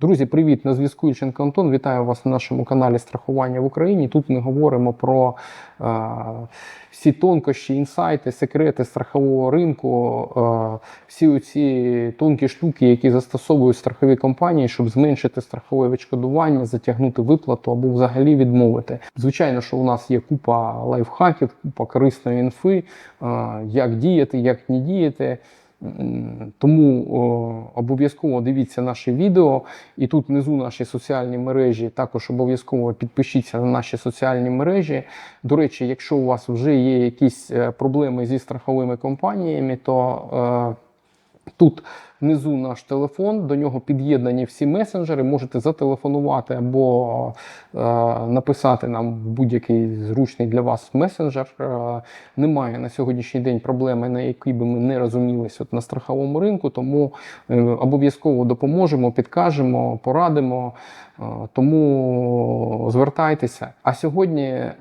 Друзі, привіт! На зв'язку Ільченко Антон. Вітаю вас на нашому каналі Страхування в Україні. Тут ми говоримо про е, всі тонкощі, інсайти, секрети страхового ринку, е, всі ці тонкі штуки, які застосовують страхові компанії, щоб зменшити страхове відшкодування, затягнути виплату або взагалі відмовити. Звичайно, що у нас є купа лайфхаків, купа корисної інфи, е, як діяти, як не діяти. Тому обов'язково дивіться наші відео. І тут внизу наші соціальні мережі. Також обов'язково підпишіться на наші соціальні мережі. До речі, якщо у вас вже є якісь е, проблеми зі страховими компаніями, то е, тут внизу наш телефон, до нього під'єднані всі месенджери. Можете зателефонувати або е, написати нам будь-який зручний для вас месенджер. Е, немає на сьогоднішній день проблеми, на які би ми не розумілися от на страховому ринку, тому е, обов'язково допоможемо, підкажемо, порадимо. Е, Тому звертайтеся. А сьогодні е,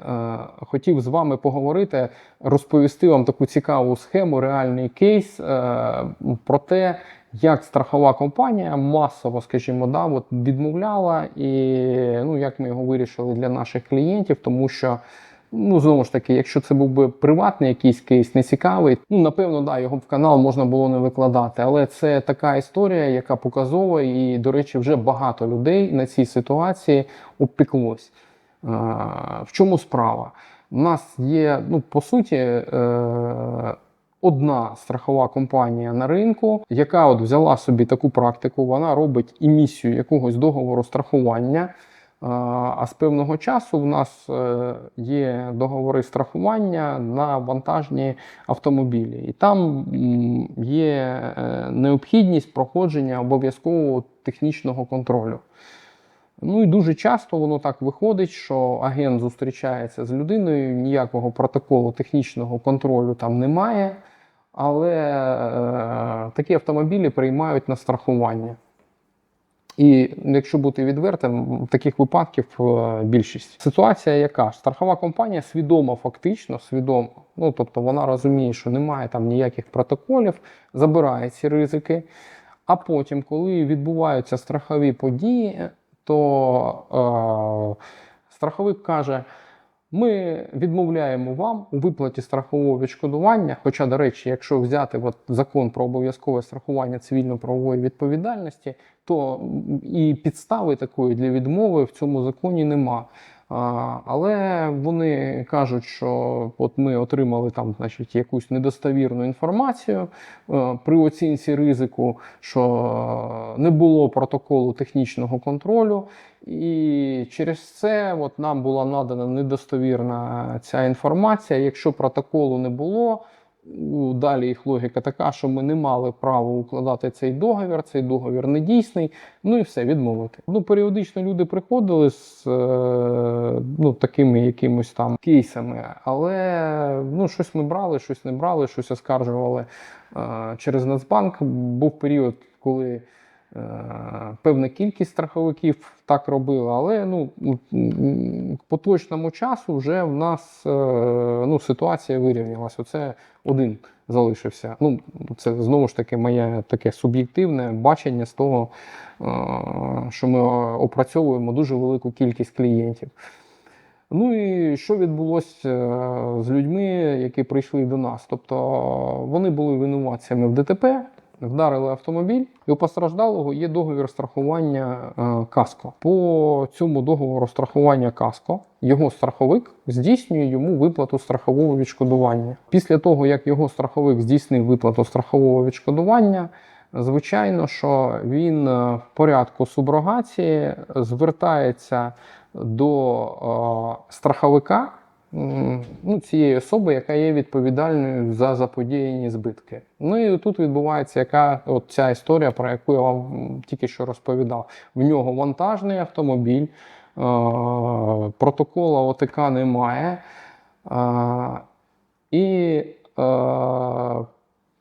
хотів з вами поговорити, розповісти вам таку цікаву схему, реальний кейс е, про те, як страхова компанія масово, скажімо, да, от відмовляла, і ну, як ми його вирішили для наших клієнтів, тому що. Ну, знову ж таки, якщо це був би приватний якийсь кейс, нецікавий, ну напевно, да, його в канал можна було не викладати. Але це така історія, яка показова, і, до речі, вже багато людей на цій ситуації обпіклось. Е, В чому справа? У нас є, ну, по суті, е, одна страхова компанія на ринку, яка от взяла собі таку практику, вона робить емісію якогось договору страхування. А з певного часу в нас е, є договори страхування на вантажні автомобілі, і там є е, необхідність проходження обов'язкового технічного контролю. Ну і дуже часто воно так виходить, що агент зустрічається з людиною, ніякого протоколу технічного контролю там немає, але е, такі автомобілі приймають на страхування. І якщо бути відвертим, таких випадків е, більшість. Ситуація яка? Страхова компанія свідомо, фактично, свідомо, ну тобто вона розуміє, що немає там ніяких протоколів, забирає ці ризики. А потім, коли відбуваються страхові події, то е, страховик каже: ми відмовляємо вам у виплаті страхового відшкодування. Хоча, до речі, якщо взяти от закон про обов'язкове страхування цивільно-правової відповідальності, то і підстави такої для відмови в цьому законі нема. Але вони кажуть, що от ми отримали там, значить, якусь недостовірну інформацію е, при оцінці ризику, що не було протоколу технічного контролю, і через це от нам була надана недостовірна ця інформація. Якщо протоколу не було, далі їх логіка така, що ми не мали права укладати цей договір, цей договір не дійсний, ну і все, відмовити. Ну, періодично люди приходили з е, ну, такими якимось там кейсами, але ну, щось ми брали, щось не брали, щось оскаржували е, через Нацбанк. Був період, коли. Е, Певна кількість страховиків так робила, але ну, м, к поточному часу вже в нас е, ну, ситуація вирівнялася. Оце один залишився. Ну, це знову ж таки моє таке суб'єктивне бачення з того, е, що ми опрацьовуємо дуже велику кількість клієнтів. Ну і що відбулося з людьми, які прийшли до нас? Тобто вони були винуватцями в ДТП, вдарили автомобіль, і у постраждалого є договір страхування е, каско. По цьому договору страхування каско його страховик здійснює йому виплату страхового відшкодування. Після того, як його страховик здійснив виплату страхового відшкодування, звичайно, що він е, в порядку суброгації звертається до е, страховика ну, цієї особи, яка є відповідальною за заподіяні збитки. Ну і тут відбувається яка от ця історія, про яку я вам тільки що розповідав. В нього вантажний автомобіль, протокола ОТК немає. І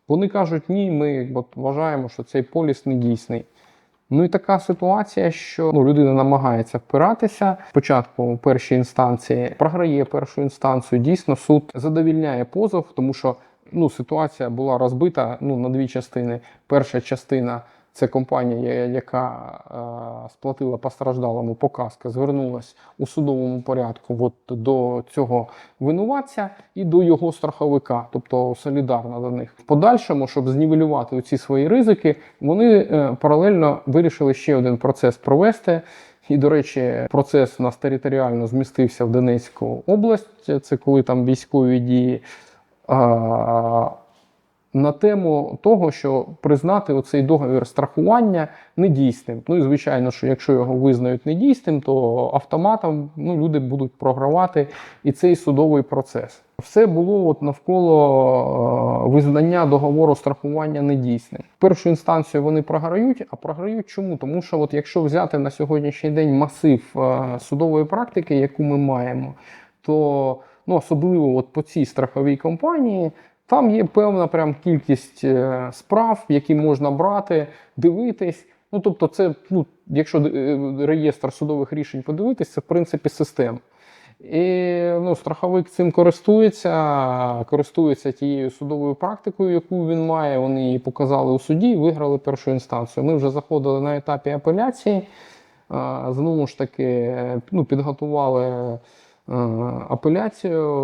вони кажуть, ні, ми вважаємо, що цей поліс не дійсний. Ну і така ситуація, що ну, людина намагається впиратися. Спочатку першій інстанції програє першу інстанцію. Дійсно, суд задовільняє позов, тому що ну, ситуація була розбита ну, на дві частини. Перша частина Це компанія, яка е, сплатила постраждалому показка, звернулась у судовому порядку от, до цього винуватця і до його страховика, тобто солідарна до них. В подальшому, щоб знівелювати ці свої ризики, вони е, паралельно вирішили ще один процес провести. І, до речі, процес у нас територіально змістився в Донецьку область. Це коли там військові дії. А, на тему того, що признати оцей договір страхування недійсним. Ну і звичайно, що якщо його визнають недійсним, то автоматом ну, люди будуть програвати і цей судовий процес. Все було от навколо е, визнання договору страхування недійсним. Першу інстанцію вони програють, а програють чому? Тому що, от якщо взяти на сьогоднішній день масив е, судової практики, яку ми маємо, то ну, особливо от по цій страховій компанії. Там є певна прям кількість е, справ, які можна брати, дивитись. Ну, тобто, це, ну, якщо е, реєстр судових рішень подивитись, це в принципі система. І ну, страховик цим користується, користується тією судовою практикою, яку він має. Вони її показали у суді і виграли першу інстанцію. Ми вже заходили на етапі апеляції. Знову ж таки, ну, підготували апеляцію,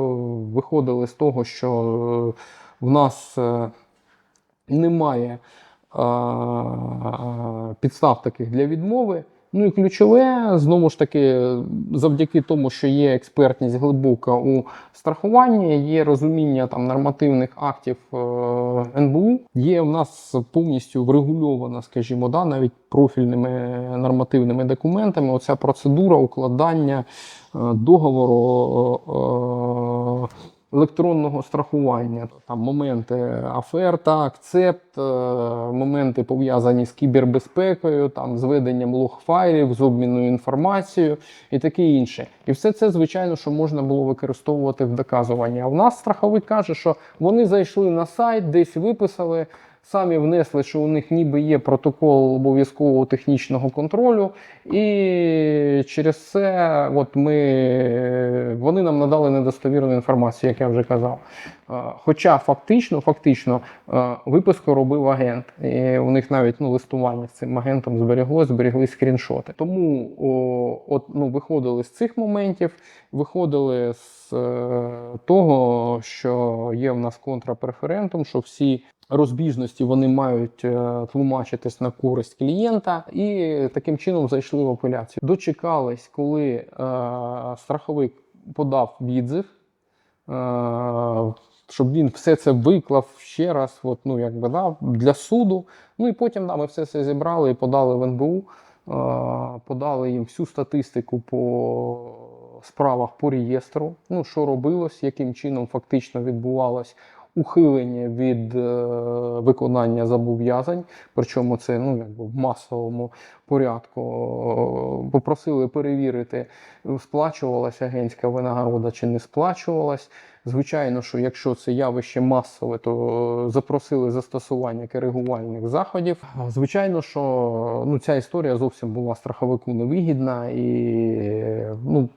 виходили з того, що е, в нас е, немає е, підстав таких для відмови. Ну і ключове, знову ж таки, завдяки тому, що є експертність глибока у страхуванні, є розуміння там нормативних актів е, НБУ, є в нас повністю врегульована, скажімо, да, навіть профільними нормативними документами. Оця процедура укладання е, договору. е, Електронного страхування, там моменти афер та акцепт, е, моменти пов'язані з кібербезпекою, там з веденням лог-файлів, з обміною інформацією і таке інше. І все це, звичайно, що можна було використовувати в доказуванні. А в нас страховик каже, що вони зайшли на сайт, десь виписали. Самі внесли, що у них ніби є протокол обов'язкового технічного контролю, і через це от ми, вони нам надали недостовірну інформацію, як я вже казав. Хоча фактично, фактично виписку робив агент, і у них навіть ну, листування з цим агентом збереглось, зберегли скріншоти. Тому о, от, ну, виходили з цих моментів, виходили з е, того, що є в нас контрапреферентум, що всі розбіжності вони мають е, тлумачитись на користь клієнта, і таким чином зайшли в апеляцію. Дочекались, коли е, страховик подав відзив. Е, щоб він все це виклав ще раз, от, ну, якби, да, для суду. Ну і потім да, ми все це зібрали і подали в НБУ, е, подали їм всю статистику по справах по реєстру, ну, що робилось, яким чином фактично відбувалось ухилення від е, виконання зобов'язань, причому це ну, якби в масовому порядку. Е, Попросили перевірити, сплачувалася агентська винагорода чи не сплачувалась. Звичайно, що якщо це явище масове, то запросили застосування коригувальних заходів. Звичайно, що ну, ця історія зовсім була страховику невигідна, і, ну,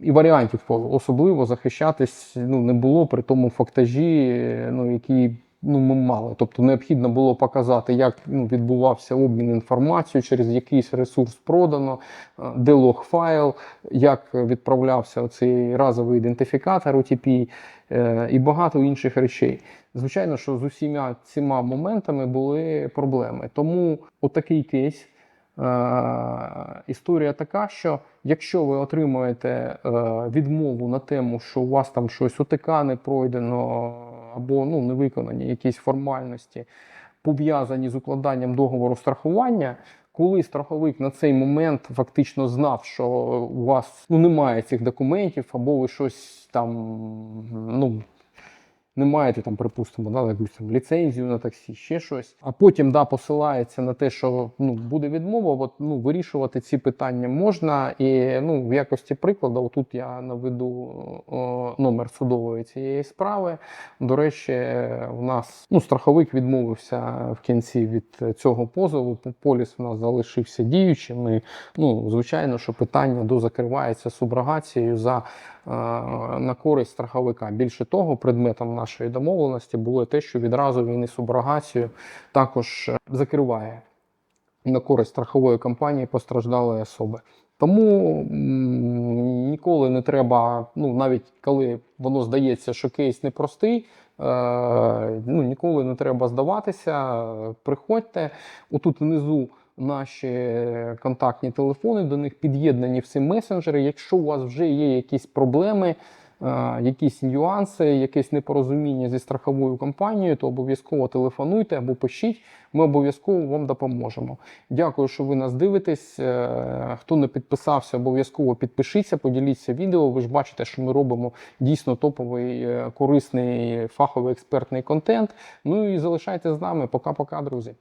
і варіантів особливо захищатись ну, не було при тому фактажі, ну, який ну, ми мали. Тобто необхідно було показати, як ну, відбувався обмін інформацією, через якийсь ресурс продано, де лог-файл, як відправлявся цей разовий ідентифікатор OTP е, і багато інших речей. Звичайно, що з усіма цими моментами були проблеми. Тому отакий кейс. Е, Історія така, що якщо ви отримуєте е, відмову на тему, що у вас там щось ОТК не пройдено, або ну, не виконані якісь формальності, пов'язані з укладанням договору страхування, коли страховик на цей момент фактично знав, що у вас ну, немає цих документів, або ви щось там ну, не маєте там, припустимо, да, якусь там ліцензію на таксі, ще щось. А потім да, посилається на те, що ну, буде відмова, от, ну, вирішувати ці питання можна. І ну, в якості прикладу, тут я наведу о, номер судової цієї справи. До речі, у нас ну, страховик відмовився в кінці від цього позову. Поліс у нас залишився діючим. І, ну, звичайно, що питання дозакривається суброгацією за на користь страховика. Більше того, предметом нашої домовленості було те, що відразу він і суброгацію також е, закриває на користь страхової компанії постраждалої особи. Тому ніколи не треба, ну навіть коли воно здається, що кейс непростий, е, ну, ніколи не треба здаватися. Приходьте. Отут внизу наші контактні телефони, до них під'єднані всі месенджери. Якщо у вас вже є якісь проблеми, е, якісь нюанси, якесь непорозуміння зі страховою компанією, то обов'язково телефонуйте або пишіть. Ми обов'язково вам допоможемо. Дякую, що ви нас дивитесь. Е, Хто не підписався, обов'язково підпишіться, поділіться відео. Ви ж бачите, що ми робимо дійсно топовий, е, корисний, фаховий експертний контент. Ну і залишайтесь з нами. Пока-пока, друзі.